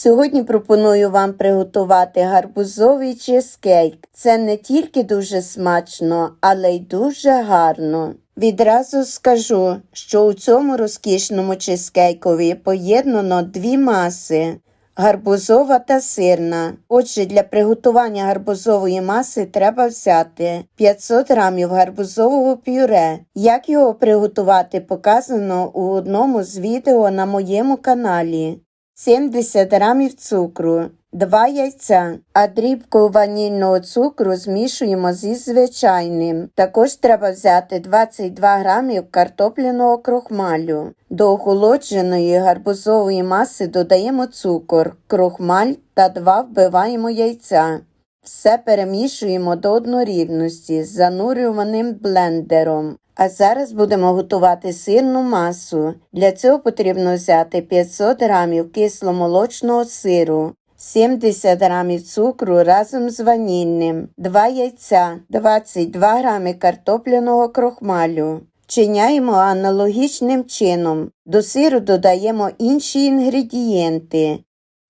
Сьогодні пропоную вам приготувати гарбузовий чизкейк. Це не тільки дуже смачно, але й дуже гарно. Відразу скажу, що у цьому розкішному чизкейкові поєднано дві маси гарбузова та сирна. Отже, для приготування гарбузової маси треба взяти 500 грамів гарбузового пюре. Як його приготувати, показано у одному з відео на моєму каналі. 70 грамів цукру, 2 яйця, а дрібку ванільного цукру змішуємо зі звичайним. Також треба взяти 22 грамів картопляного крохмалю. До охолодженої гарбузової маси додаємо цукор, крохмаль та 2 вбиваємо яйця. Все перемішуємо до однорідності з занурюваним блендером. А зараз будемо готувати сирну масу. Для цього потрібно взяти 500 грамів кисломолочного сиру, 70 грамів цукру разом з ванільним, 2 яйця, 22 грами картопляного крохмалю. Вчиняємо аналогічним чином. До сиру додаємо інші інгредієнти: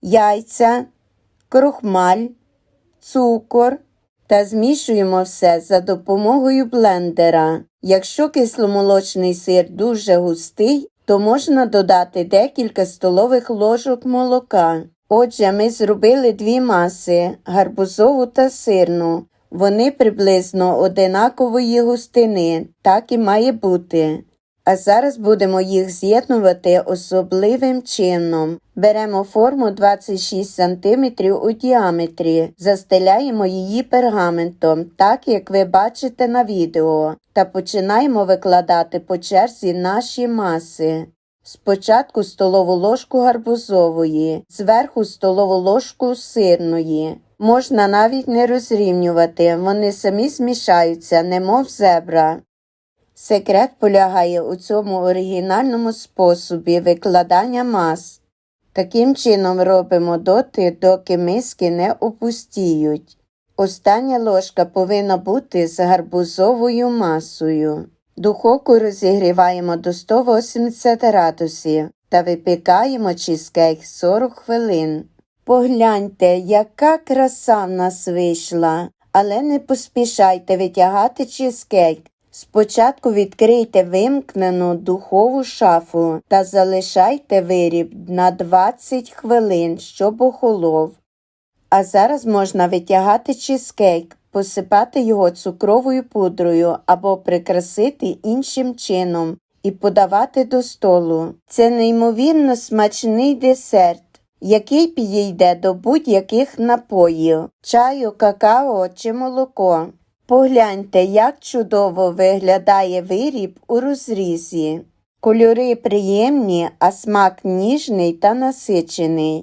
яйця, крохмаль, цукор та змішуємо все за допомогою блендера. Якщо кисломолочний сир дуже густий, то можна додати декілька столових ложок молока. Отже, ми зробили дві маси гарбузову та сирну. Вони приблизно одинакової густини, так і має бути. А зараз будемо їх з'єднувати особливим чином. Беремо форму 26 см у діаметрі, застеляємо її пергаментом, так як ви бачите на відео, та починаємо викладати по черзі наші маси. Спочатку столову ложку гарбузової, зверху столову ложку сирної. Можна навіть не розрівнювати, вони самі змішаються, немов зебра. Секрет полягає у цьому оригінальному способі викладання мас. Таким чином робимо доти, доки миски не опустіють. Остання ложка повинна бути з гарбузовою масою. Духовку розігріваємо до 180 градусів та випікаємо чизкейк 40 хвилин. Погляньте, яка краса в нас вийшла, але не поспішайте витягати чизкейк. Спочатку відкрийте вимкнену духову шафу та залишайте виріб на 20 хвилин, щоб охолов. А зараз можна витягати чизкейк, посипати його цукровою пудрою або прикрасити іншим чином і подавати до столу. Це неймовірно смачний десерт, який підійде до будь-яких напоїв чаю, какао чи молоко. Погляньте, як чудово виглядає виріб у розрізі. Кольори приємні, а смак ніжний та насичений.